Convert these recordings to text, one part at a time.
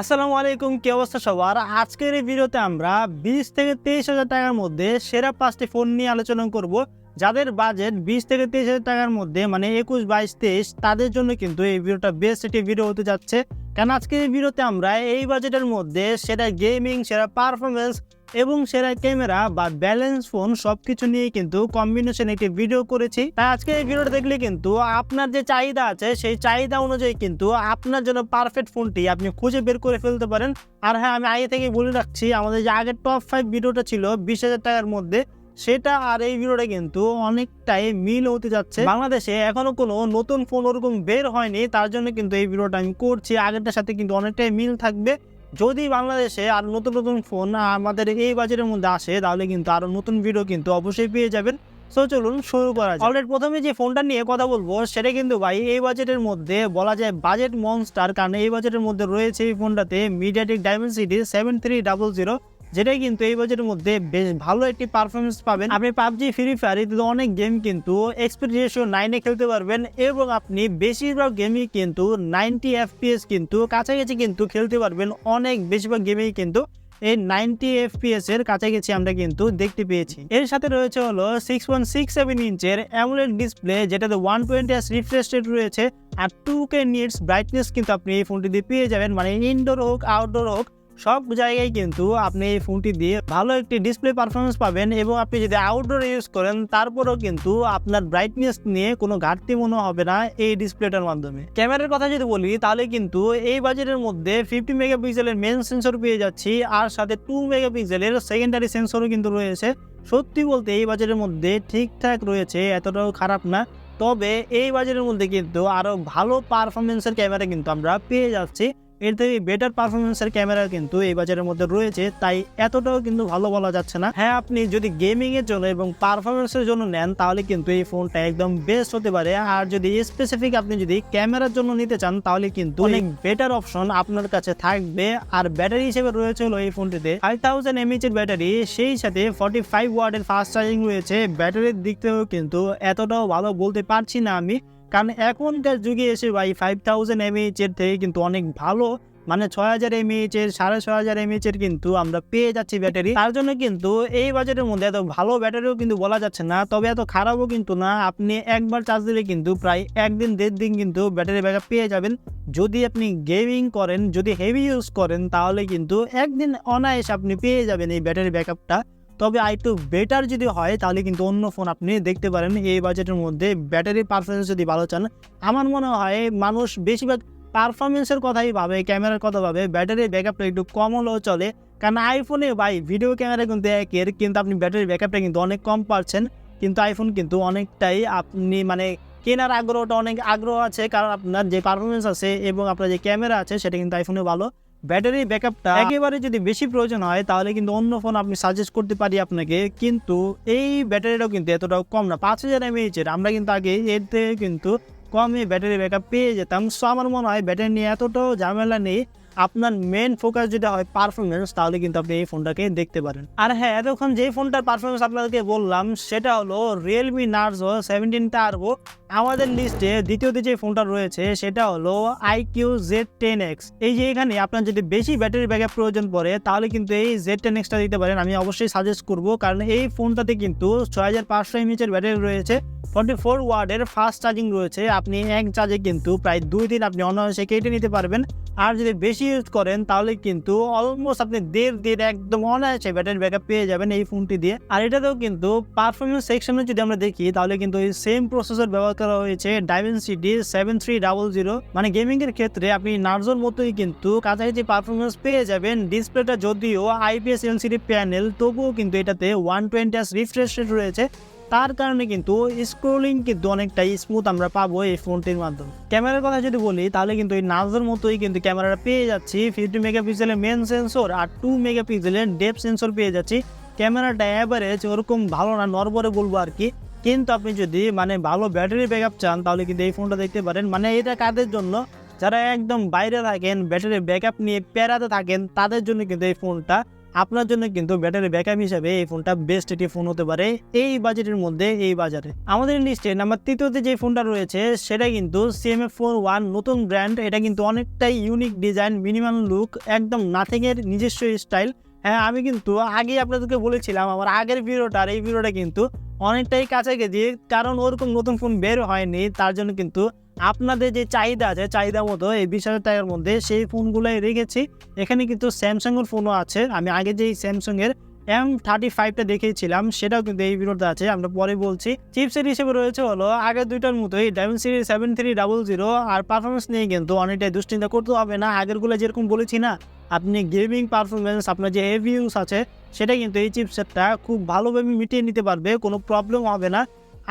আসসালামু আলাইকুম, কি অবস্থা সবার? আজকের এই ভিডিওতে আমরা বিশ থেকে তেইশ হাজার টাকার মধ্যে সেরা পাঁচটি ফোন নিয়ে আলোচনা করব। যাদের বাজেট বিশ থেকে তেইশ হাজার টাকার মধ্যে মানে একুশ, বাইশ, তেইশ, তাদের জন্য কিন্তু এই ভিডিওটা বেস্ট একটি ভিডিও হতে যাচ্ছে। কেন আজকের এই ভিডিওতে আমরা এই বাজেটের মধ্যে সেরা গেমিং সেরা পারফরমেন্স এবং সেরা ক্যামেরা বা ব্যালেন্স ফোন সবকিছু নিয়ে কিন্তু কম্বিনেশন একটি ভিডিও করেছি। তাই আজকে এই ভিডিওটা দেখলে কিন্তু আপনার যে চাহিদা আছে, সেই চাহিদা অনুযায়ী কিন্তু আপনার জন্য পারফেক্ট ফোনটি আপনি খুঁজে বের করে ফেলতে পারেন। আর হ্যাঁ আমি আগে থেকে বলে রাখছি, আমাদের যে আগের টপ ফাইভ ভিডিওটা ছিল বিশ হাজার টাকার মধ্যে, সেটা আর এই ভিডিওটা কিন্তু অনেকটাই মিল হতে যাচ্ছে। বাংলাদেশে এখনও কোনো নতুন ফোন ওরকম বের হয়নি, তার জন্য কিন্তু এই ভিডিওটা আমি করছি। আগেরটার সাথে কিন্তু অনেকটাই মিল থাকবে। যদি বাংলাদেশে আর নতুন নতুন ফোন আমাদের এই বাজারের মধ্যে আসে, তাহলে কিন্তু আরও নতুন ভিডিও কিন্তু অবশ্যই পেয়ে যাবেন। সো চলুন শুরু করা যায় অলরেডি প্রথমে যে ফোনটা নিয়ে কথা বলব, সেটা কিন্তু ভাই এই বাজেটের মধ্যে বলা যায় বাজেট মনস্টার কারণ এই বাজেটের মধ্যে রয়েছে এই ফোনটাতে MediaTek Dimensity seven three double zero যেটাই কিন্তু এই বাজেটের মধ্যে বেশ ভালো একটি পারফরমেন্স পাবেন। আপনি পাবজি ফ্রি ফায়ার ইত্যাদি অনেক গেম কিন্তু এক্সপিরিয়েশন নাইনে খেলতে পারবেন এবং আপনি বেশিরভাগ গেমই কিন্তু নাইনটি এফপিএস কিন্তু কাছাকাছি কিন্তু খেলতে পারবেন। অনেক বেশিরভাগ গেমেই কিন্তু এই নাইনটি এফপিএস এর কাছাকাছি আমরা কিন্তু দেখতে পেয়েছি। এর সাথে রয়েছে হলো সিক্স ওয়ান সিক্স সেভেন ইঞ্চের অ্যামুলেট ডিসপ্লে যেটাতে one twenty S refresh rate রয়েছে আর টু কে নিটস ব্রাইটনেস কিন্তু আপনি এই ফোনটি দিয়ে পেয়ে যাবেন। মানে ইনডোর হোক আউটডোর হোক সব জায়গায় কিন্তু আপনি এই ফোনটি দিয়ে ভালো একটি ডিসপ্লে পারফরমেন্স পাবেন এবং আপনি যদি আউটডোর ইউজ করেন, তারপরেও কিন্তু আপনার ব্রাইটনেস নিয়ে কোনো ঘাটতি মনে হবে না এই ডিসপ্লেটার মাধ্যমে। ক্যামেরার কথা যদি বলি, তাহলে কিন্তু এই বাজেটের মধ্যে ফিফটি মেগাপিক্সেলের মেন সেন্সর পেয়ে যাচ্ছি আর সাথে টু মেগাপিক্সেলের সেকেন্ডারি সেন্সরও কিন্তু রয়েছে। সত্যি বলতে এই বাজেটের মধ্যে ঠিকঠাক রয়েছে, এতটাও খারাপ না। তবে এই বাজেটের মধ্যে কিন্তু আরও ভালো পারফরমেন্সের ক্যামেরা কিন্তু আমরা পেয়ে যাচ্ছি। এর থেকে বেটার পারফরমেন্সের ক্যামেরা কিন্তু এই বাজারের মধ্যে রয়েছে তাই এতটাও কিন্তু ভালো বলা যাচ্ছে না। হ্যাঁ আপনি যদি গেমিং এর জন্য এবং পারফরমেন্সের জন্য নেন তাহলে কিন্তু এই ফোনটা একদম বেস্ট হতে পারে। আর যদি স্পেসিফিক আপনি যদি ক্যামেরার জন্য নিতে চান তাহলে কিন্তু অনেক বেটার অপশন আপনার কাছে থাকবে। আর ব্যাটারি হিসেবে রয়েছে হলো এই ফোনটিতে ফাইভ থাউজেন্ড এমএইচ এর ব্যাটারি সেই সাথে ফর্টি ফাইভ ওয়ার্ডের ফাস্ট চার্জিং রয়েছে। ব্যাটারির দিক থেকেও কিন্তু এতটাও ভালো বলতে পারছি না আমি। কারণ এখনকার যুগে এসে ভাই ফাইভ থাউজেন্ড এর থেকে কিন্তু অনেক ভালো মানে ছয় হাজার এমএইচ এর, সাড়ে ছয় হাজার এমএইচ এর কিন্তু আমরা পেয়ে যাচ্ছি ব্যাটারি তার জন্য কিন্তু এই বাজেটের মধ্যে এত ভালো ব্যাটারিও কিন্তু বলা যাচ্ছে না, তবে এত খারাপও কিন্তু না। আপনি একবার চার্জ দিলে কিন্তু প্রায় একদিন, দেড় দিন কিন্তু ব্যাটারি ব্যাকআপ পেয়ে যাবেন। যদি আপনি গেমিং করেন, যদি হেভি ইউজ করেন, তাহলে কিন্তু একদিন অনায়াস আপনি পেয়ে যাবেন এই ব্যাটারি ব্যাকআপটা তবে আরেকটু বেটার যদি হয়, তাহলে কিন্তু অন্য ফোন আপনি দেখতে পারেন। এই বাজেটের মধ্যে ব্যাটারি পারফরমেন্স যদি ভালো চান, আমার মনে হয় মানুষ বেশিরভাগ পারফরমেন্সের কথাই ভাবে ক্যামেরার কথা ভাবে। ব্যাটারি ব্যাকআপটা একটু কম হলেও চলে। কারণ আইফোনে ভাই ভিডিও ক্যামেরা কিন্তু একের, কিন্তু আপনি ব্যাটারি ব্যাকআপটা কিন্তু অনেক কম পাচ্ছেন। কিন্তু আইফোন কিন্তু অনেকটাই আপনি মানে কেনার আগ্রহটা অনেক আগ্রহ আছে। কারণ আপনার যে পারফরমেন্স আছে এবং আপনার যে ক্যামেরা আছে, সেটা কিন্তু আইফোনে ভালো। ব্যাটারি ব্যাকআপটা একেবারে যদি বেশি প্রয়োজন হয়, তাহলে কিন্তু অন্য ফোন আপনি সাজেস্ট করতে পারি আপনাকে। কিন্তু এই ব্যাটারিটাও কিন্তু এতটাও কম না। পাঁচ হাজার এমএইচের আমরা কিন্তু আগে এর থেকে কিন্তু কমে ব্যাটারি ব্যাকআপ পেয়ে যেতাম। সো আমার মনে হয় ব্যাটারি নিয়ে এতটাও ঝামেলা নেই। আপনার মেন ফোকাস যদি হয় পারফরমেন্স তাহলে কিন্তু আপনি এই ফোনটাকে দেখতে পারেন। আর হ্যাঁ এতক্ষণ যে ফোনটার পারফরমেন্স আপনাদেরকে বললাম, সেটা হলো রিয়েলমি নার্জো সেভেন্টিন টার্বো আমাদের লিস্টে দ্বিতীয়তে যে ফোনটা রয়েছে, সেটা হলো আইকিউ জেড টেন এক্স এই যে এখানে আপনার যদি বেশি ব্যাটারি ব্যাকআপ প্রয়োজন পড়ে, তাহলে কিন্তু এই জেড টেন এক্সটা দিতে পারেন। আমি অবশ্যই সাজেস্ট করব, কারণ এই ফোনটাতে কিন্তু ছয় হাজার পাঁচশো এমএচের ব্যাটারি রয়েছে। ফর্টি ফোর ওয়ার্ডের ফাস্ট চার্জিং রয়েছে। আপনি এক চার্জে কিন্তু প্রায় দুই দিন আপনি অনায়াসে কেটে নিতে পারবেন। আর যদি বেশি ইউজ করেন, তাহলে কিন্তু অলমোস্ট আপনি দেড় দিন একদম অনায়াসে ব্যাটারি ব্যাকআপ পেয়ে যাবেন এই ফোনটি দিয়ে। আর এটাতেও কিন্তু পারফরমেন্স সেকশনে যদি আমরা দেখি, তাহলে কিন্তু এই সেম প্রসেসর ব্যবহার করা হয়েছে Dimensity seven three double zero মানে গেমিং এর ক্ষেত্রে আপনি নার্জোর মতোই কিন্তু কাছাকাছি পারফরমেন্স পেয়ে যাবেন। ডিসপ্লেটা যদিও আইপিএস এলসিডি প্যানেল তবুও কিন্তু এটাতে ওয়ান টোয়েন্টি রিফ্রেশ রেট রয়েছে। তার কারণে কিন্তু স্ক্রোলিং কিন্তু অনেকটাই স্মুথ আমরা পাবো এই ফোনটির মাধ্যমে। ক্যামেরার কথা যদি বলি, তাহলে কিন্তু এই নাজের মতোই কিন্তু ক্যামেরাটা পেয়ে যাচ্ছি। ফিফটি মেগাপিক্সেলের মেন সেন্সর আর টু মেগাপিক্সেলের ডেপ সেন্সর পেয়ে যাচ্ছি। ক্যামেরাটা অ্যাভারেজ ওরকম ভালো না নরবরে বলব আর কি। কিন্তু আপনি যদি মানে ভালো ব্যাটারি ব্যাকআপ চান, তাহলে কিন্তু এই ফোনটা দেখতে পারেন। মানে এটা কাদের জন্য? যারা একদম বাইরে থাকেন, ব্যাটারি ব্যাকআপ নিয়ে প্যারাতে থাকেন, তাদের জন্য কিন্তু এই ফোনটা আপনার জন্য কিন্তু ব্যাটারি ব্যাকআপ হিসাবে এই ফোনটা বেস্ট একটি ফোন হতে পারে এই বাজেটের মধ্যে, এই বাজারে। আমাদের লিস্টে নাম্বার তৃতীয়তে যে ফোনটা রয়েছে, সেটা কিন্তু সিএমএফ ফোর ওয়ান নতুন ব্র্যান্ড এটা কিন্তু অনেকটাই ইউনিক ডিজাইন মিনিমাম লুক একদম নাথিংয়ের নিজস্ব স্টাইল হ্যাঁ আমি কিন্তু আগে আপনাদেরকে বলেছিলাম, আমার আগের ভিডিওটা আর এই ভিডিওটা কিন্তু অনেকটাই কাছে গেছি, কারণ ওরকম নতুন ফোন বের হয়নি। তার জন্য কিন্তু আপনাদের যে চাহিদা আছে, চাহিদা মতো এই বিশ হাজার টাকার মধ্যে সেই ফোনগুলোই রেখেছি। এখানে কিন্তু স্যামসাংয়ের ফোনও আছে। আমি আগে যেই স্যামসাংয়ের এম থার্টি ফাইভটা দেখিয়েছিলাম, সেটাও কিন্তু এই ভিডিওতে আছে, আমরা পরে বলছি। চিপসেট হিসেবে রয়েছে হলো, আগের দুইটার মতোই diamond series seven three double zero আর পারফরমেন্স নিয়ে কিন্তু অনেকটাই দুশ্চিন্তা করতে হবে না। আগেরগুলো যেরকম বলেছি না, আপনি গেমিং পারফরমেন্স আপনার যে হেভি ইউজ আছে সেটা কিন্তু এই চিপসেটটা খুব ভালোভাবে মিটিয়ে নিতে পারবে, কোনো প্রবলেম হবে না।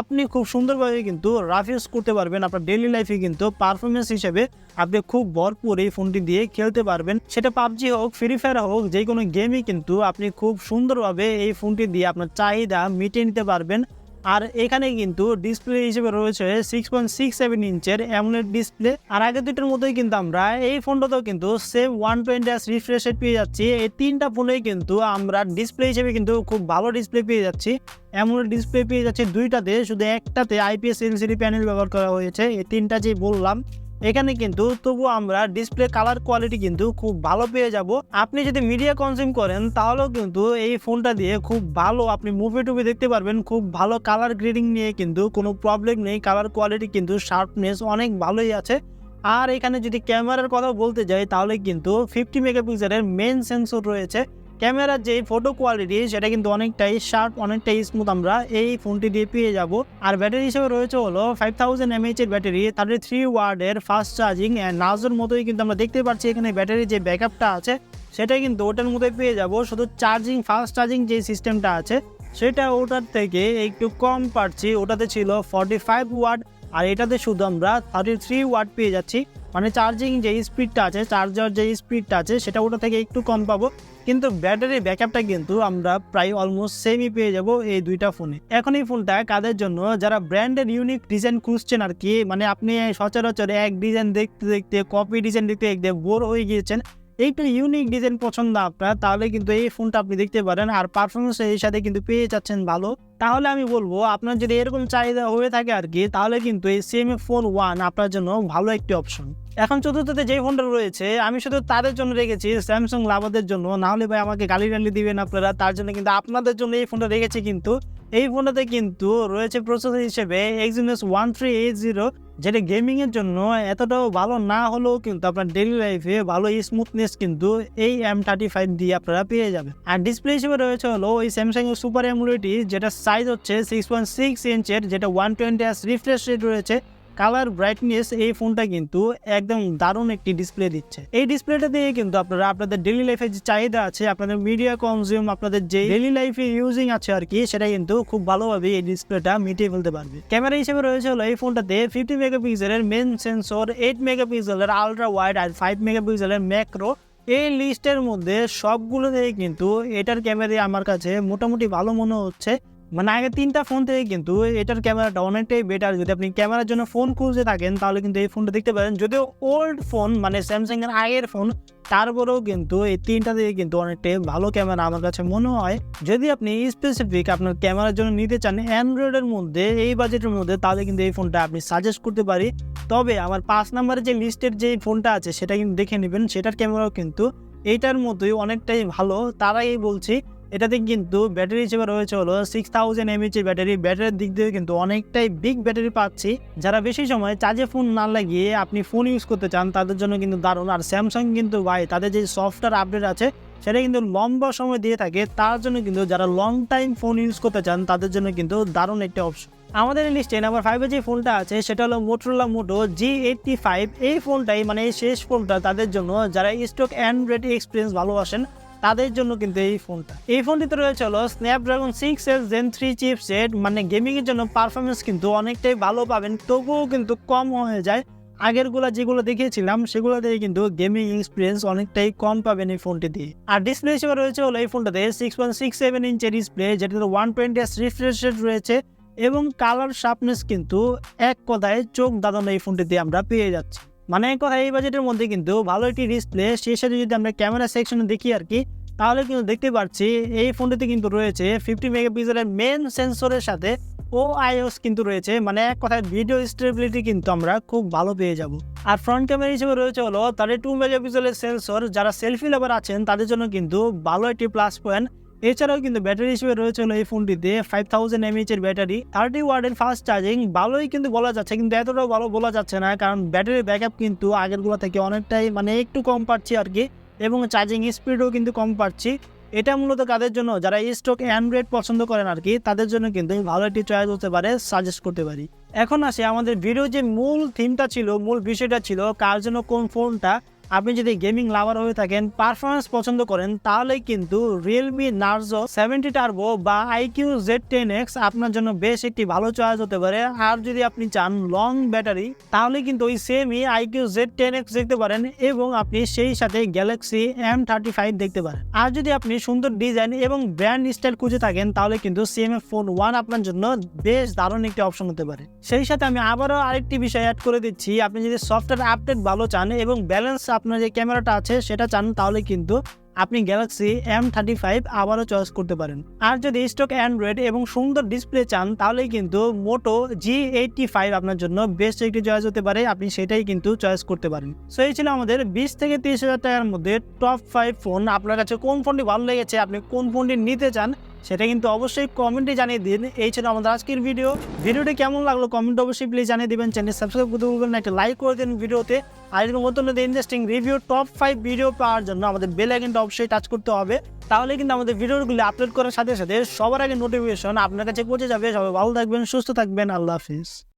আপনি খুব সুন্দরভাবে কিন্তু রাফ করতে পারবেন, আপনার ডেইলি লাইফে কিন্তু পারফরমেন্স হিসেবে। আপনি খুব ভরপুর এই ফোনটি দিয়ে খেলতে পারবেন। সেটা পাবজি হোক ফ্রি ফায়ার হোক, যে কোনো গেমই কিন্তু আপনি খুব সুন্দরভাবে এই ফোনটি দিয়ে আপনার চাহিদা মিটিয়ে নিতে পারবেন। আর এখানে কিন্তু ডিসপ্লে হিসেবে রয়েছে সিক্স পয়েন্ট সিক্স সেভেন ইঞ্চের অ্যামুলেট ডিসপ্লে আর আগে দুটোর মতোই কিন্তু আমরা এই ফোনটাতেও কিন্তু same one twenty S refresh rate পেয়ে যাচ্ছি। এই তিনটা ফোনেই কিন্তু আমরা ডিসপ্লে হিসেবে কিন্তু খুব ভালো ডিসপ্লে পেয়ে যাচ্ছি। অ্যামুলেট ডিসপ্লে পেয়ে যাচ্ছে দুইটাতে, শুধু একটাতে আইপিএস এলসিডি প্যানেল ব্যবহার করা হয়েছে। এই তিনটা যে বললাম এখানে কিন্তু তবু আমরা ডিসপ্লে কালার কোয়ালিটি কিন্তু খুব ভালো পেয়ে যাব। আপনি যদি মিডিয়া কনজিউম করেন, তাহলেও কিন্তু এই ফোনটা দিয়ে খুব ভালো আপনি মুভি টুভি দেখতে পারবেন। খুব ভালো কালার গ্রেডিং নিয়ে কিন্তু কোনো প্রবলেম নেই। কালার কোয়ালিটি কিন্তু শার্পনেস অনেক ভালোই আছে। আর এখানে যদি ক্যামেরার কথা বলতে যাই, তাহলে কিন্তু ফিফটি মেগাপিক্সেলের মেন সেন্সর রয়েছে। ক্যামেরার যে ফটো কোয়ালিটি সেটা কিন্তু অনেকটাই শার্প অনেকটাই স্মুথ আমরা এই ফোনটি দিয়ে পেয়ে যাব। আর ব্যাটারি হিসেবে রয়েছে হলো ফাইভ থাউজেন্ড এমএইচ এর ব্যাটারি থার্টি থ্রি ওয়ার্ডের ফাস্ট চার্জিং নাজের মতোই কিন্তু আমরা দেখতে পাচ্ছি এখানে ব্যাটারির যে ব্যাকআপটা আছে, সেটা কিন্তু ওটার মধ্যে পেয়ে যাব। শুধু চার্জিং ফাস্ট চার্জিং যে সিস্টেমটা আছে, সেটা ওটার থেকে একটু কম পাচ্ছি। ওটাতে ছিল ফর্টি ফাইভ ওয়াট আর এটাতে শুধু আমরা থার্টি থ্রি ওয়াট পেয়ে যাচ্ছি। মানে চার্জিং যে স্পিডটা আছে চার্জার যে স্পিডটা আছে, সেটা ওটা থেকে একটু কম পাবো। কিন্তু ব্যাটারি ব্যাকআপটা কিন্তু আমরা প্রায় অলমোস্ট সেমই পেয়ে যাব এই দুইটা ফোনে এখন এই ফোনটা কাদের জন্য? যারা ব্র্যান্ডের ইউনিক ডিজাইন খুঁজছেন আর কি মানে আপনি সচরাচর এক ডিজাইন দেখতে দেখতে কপি ডিজাইন দেখতে দেখতে বোর হয়ে গিয়েছেন। এইটা ইউনিক ডিজাইন পছন্দ আপনার, তাহলে কিন্তু এই ফোনটা আপনি দেখতে পারেন। আর পারফরমেন্স এর সাথে কিন্তু পেয়ে যাচ্ছেন ভালো। তাহলে আমি বলব, আপনার যদি এরকম চাহিদা হয়ে থাকে আর কি, তাহলে কিন্তু এই সিএমএ ফোন ওয়ান আপনার জন্য ভালো একটি অপশন এখন চতুর্থতে যে ফোনটা রয়েছে, আমি শুধু তাদের জন্য রেখেছি স্যামসাং লাভাদের জন্য। না হলে ভাই আমাকে গালি গালি দিবেন আপনারা, তার জন্য কিন্তু আপনাদের জন্য এই ফোনটা রেখেছি কিন্তু এই ফোনটাতে কিন্তু রয়েছে প্রসেসর হিসেবে Exynos one three eight zero যেটা গেমিংয়ের জন্য এতটাও ভালো না হলেও কিন্তু আপনার ডেলি লাইফে ভালো স্মুথনেস কিন্তু এই এম থার্টি ফাইভ দিয়ে আপনারা পেয়ে যাবেন। আর ডিসপ্লে হিসেবে রয়েছে হলো ওই স্যামসাং এর সুপার এমুলেটি যেটা সাইজ হচ্ছে সিক্স পয়েন্ট সিক্স ইঞ্চের যেটা ওয়ান টোয়েন্টি রিফ্রেশ রেট রয়েছে। কালার ব্রাইটনেস এই ফোনটা কিন্তু একদম দারুণ একটি ডিসপ্লে দিচ্ছে। এই ডিসপ্লেটা দিয়ে কিন্তু আপনারা আপনাদের ডেলি লাইফে যে চাহিদা আছে, আপনাদের মিডিয়া কনজিউম আপনাদের যে ডেলি লাইফে ইউজিং আছে আর কি, সেটা কিন্তু খুব ভালোভাবে এই ডিসপ্লেটা মিটিয়ে ফেলতে পারবে। ক্যামেরা হিসেবে রয়েছে হলো এই ফোনটাতে ফিফটি মেগাপিক্সেলের মেন সেন্সর এইট মেগাপিক্সেলের আলট্রা ওয়াইড আর ফাইভ মেগাপিক্সেলের ম্যাক্রো এই লিস্টের মধ্যে সবগুলো থেকে কিন্তু এটার ক্যামেরা আমার কাছে মোটামুটি ভালো মনে হচ্ছে। মানে আগে তিনটা ফোন থেকে কিন্তু এটার ক্যামেরাটা অনেকটাই বেটার যদি আপনি ক্যামেরার জন্য ফোন খুঁজে থাকেন, তাহলে কিন্তু এই ফোনটা দেখতে পারেন। যদিও ওল্ড ফোন মানে স্যামসাং এর আগের ফোন তারপরেও কিন্তু এই তিনটা থেকে কিন্তু অনেকটাই ভালো ক্যামেরা আমার কাছে মনে হয়। যদি আপনি স্পেসিফিক আপনার ক্যামেরার জন্য নিতে চান অ্যান্ড্রয়েডের মধ্যে, এই বাজেটের মধ্যে, তাহলে কিন্তু এই ফোনটা আপনি সাজেস্ট করতে পারি। তবে আমার পাঁচ নাম্বারের যে লিস্টের যে ফোনটা আছে, সেটা কিন্তু দেখে নেবেন। সেটার ক্যামেরাও কিন্তু এইটার মতোই অনেকটাই ভালো। তারাই বলছি এটাতে কিন্তু ব্যাটারি হিসেবে রয়েছে হলো সিক্স থাউজেন্ড এমএইচ এর ব্যাটারি। ব্যাটারির দিক দিয়ে কিন্তু অনেকটাই বিগ ব্যাটারি পাচ্ছি। যারা বেশি সময় চার্জে ফোন না লাগিয়ে আপনি ফোন ইউজ করতে চান, তাদের জন্য কিন্তু দারুণ। আর স্যামসাং কিন্তু ভাই, তাদের যে সফটওয়্যার আপডেট আছে, সেটা কিন্তু লম্বা সময় দিয়ে থাকে। তার জন্য কিন্তু যারা লং টাইম ফোন ইউজ করতে চান, তাদের জন্য কিন্তু দারুণ একটা অপশন আমাদের লিস্টে নাম্বার ফাইভে যে ফোনটা আছে, সেটা হলো Motorola Moto G eighty five এই ফোনটাই মানে এই শেষ ফোনটা তাদের জন্য যারা স্টক অ্যান্ড্রয়েড এক্সপিরিয়েন্স ভালোবাসেন তাদের জন্য কিন্তু এই ফোনটা। এই ফোনটিতে রয়েছে হলো Snapdragon six S Gen three chipset মানে গেমিং এর জন্য পারফরমেন্স কিন্তু অনেকটাই ভালো পাবেন, তবুও কিন্তু কম হয়ে যায়। আগেরগুলা যেগুলো দেখিয়েছিলাম, সেগুলো দিয়ে কিন্তু গেমিং এক্সপিরিয়েন্স অনেকটাই কম পাবেন এই ফোনটি দিয়ে। আর ডিসপ্লে হিসেবে রয়েছে হলো এই ফোনটাতে সিক্স পয়েন্ট সিক্স সেভেন ইঞ্চের ডিসপ্লে যেটাতে one twenty S refresh rate রয়েছে এবং কালার শার্পনেস কিন্তু এক কথায় চোখ দাদানো এই ফোনটিতে আমরা পেয়ে যাচ্ছি। মানে কথা এই বাজেটের মধ্যে কিন্তু ভালো একটি ডিসপ্লে সেই সাথে যদি আমরা ক্যামেরা সেকশনে দেখি আর কি, তাহলে কিন্তু দেখতে পাচ্ছি এই ফোনটিতে কিন্তু রয়েছে ফিফটি মেগাপিক্সেলের মেন সেন্সরের সাথে ও আইওস কিন্তু রয়েছে। মানে এক কথায় ভিডিও স্টেবিলিটি কিন্তু আমরা খুব ভালো পেয়ে যাব। আর ফ্রন্ট ক্যামেরা হিসেবে রয়েছে হলো তাদের টু মেগাপিক্সেলের সেন্সর যারা সেলফি লাভার আছেন, তাদের জন্য কিন্তু ভালো একটি প্লাস পয়েন্ট এছাড়াও কিন্তু ব্যাটারি হিসেবে রয়েছে হলো এই ফোনটিতে ফাইভ থাউজেন্ড এমএইচ এর ব্যাটারি থার্টি ওয়ার্ডের ফাস্ট চার্জিং ভালোই কিন্তু বলা যাচ্ছে, কিন্তু এতটাও ভালো বলা যাচ্ছে না, কারণ ব্যাটারির ব্যাকআপ কিন্তু আগেরগুলো থেকে অনেকটাই মানে একটু কম পাচ্ছি আর কি এবং চার্জিং স্পিডও কিন্তু কম পাচ্ছি। এটা মূলত কাদের জন্য? যারা স্টক অ্যান্ড্রয়েড পছন্দ করেন আর কি তাদের জন্য কিন্তু ভালো একটি চয়েস হতে পারে সাজেস্ট করতে পারি। এখন আসে আমাদের ভিডিও যে মূল থিমটা ছিল, মূল বিষয়টা ছিল, কার জন্য কোন ফোনটা আপনি যদি গেমিং লাভার হয়ে থাকেন পারফরমেন্স পছন্দ করেন তাহলে কিন্তু রিয়েলমি নার্জো সেভেন্টি টার্বো বা আইকিউ জেড টেন এক্স আপনার জন্য বেশ একটি ভালো চয়েস হতে পারে। আর যদি আপনি চান লং ব্যাটারি তাহলে কিন্তু ওই সেমই আইকিউ জেড টেন এক্স দেখতে পারেন এবং আপনি সেই সাথে গ্যালাক্সি এম থার্টি ফাইভ দেখতে পারেন। আর যদি আপনি সুন্দর ডিজাইন এবং ব্র্যান্ড স্টাইল খুঁজে থাকেন, তাহলে কিন্তু সিএমএ ফোন ওয়ান আপনার জন্য বেশ দারুণ একটি অপশন হতে পারে। সেই সাথে আমি আবারও আরেকটি বিষয় অ্যাড করে দিচ্ছি। আপনি যদি সফটওয়্যার আপডেট ভালো চান এবং ব্যালেন্স আপনার যে ক্যামেরাটা আছে, সেটা চান তাহলে কিন্তু আপনি গ্যালাক্সি এম থার্টি ফাইভ আবারও চয়েস করতে পারেন। আর যদি স্টক অ্যান্ড্রয়েড এবং সুন্দর ডিসপ্লে চান, তাহলে কিন্তু মোটো জি এইটটি ফাইভ আপনার জন্য বেস্ট একটি চয়েস হতে পারে। আপনি সেটাই কিন্তু চয়েস করতে পারেন। সো এই ছিল আমাদের বিশ থেকে তিরিশ হাজার টাকার মধ্যে টপ ফাইভ ফোন আপনার কাছে কোন ফোনটি ভালো লেগেছে, আপনি কোন ফোনটি নিতে চান সেটা কিন্তু অবশ্যই কমেন্টে জানিয়ে দিন। এই ছিল আমাদের আজকের ভিডিও। ভিডিওটি কেমন লাগল কমেন্ট অবশ্যই প্লিজ জানিয়ে দেবেন। চ্যানেল সাবস্ক্রাইব করতে ভুলবেন একটা লাইক করে দিন ভিডিওতে। আর এরকম নতুন নতুন interesting review top five video পাওয়ার জন্য আমাদের বেল আইকনটা অবশ্যই টাচ করতে হবে। তাহলে কিন্তু আমাদের ভিডিওগুলি আপলোড করার সাথে সাথে সবার আগে নোটিফিকেশন আপনার কাছে পৌঁছে যাবে। সবাই ভালো থাকবেন, সুস্থ থাকবেন। আল্লাহ হাফিজ।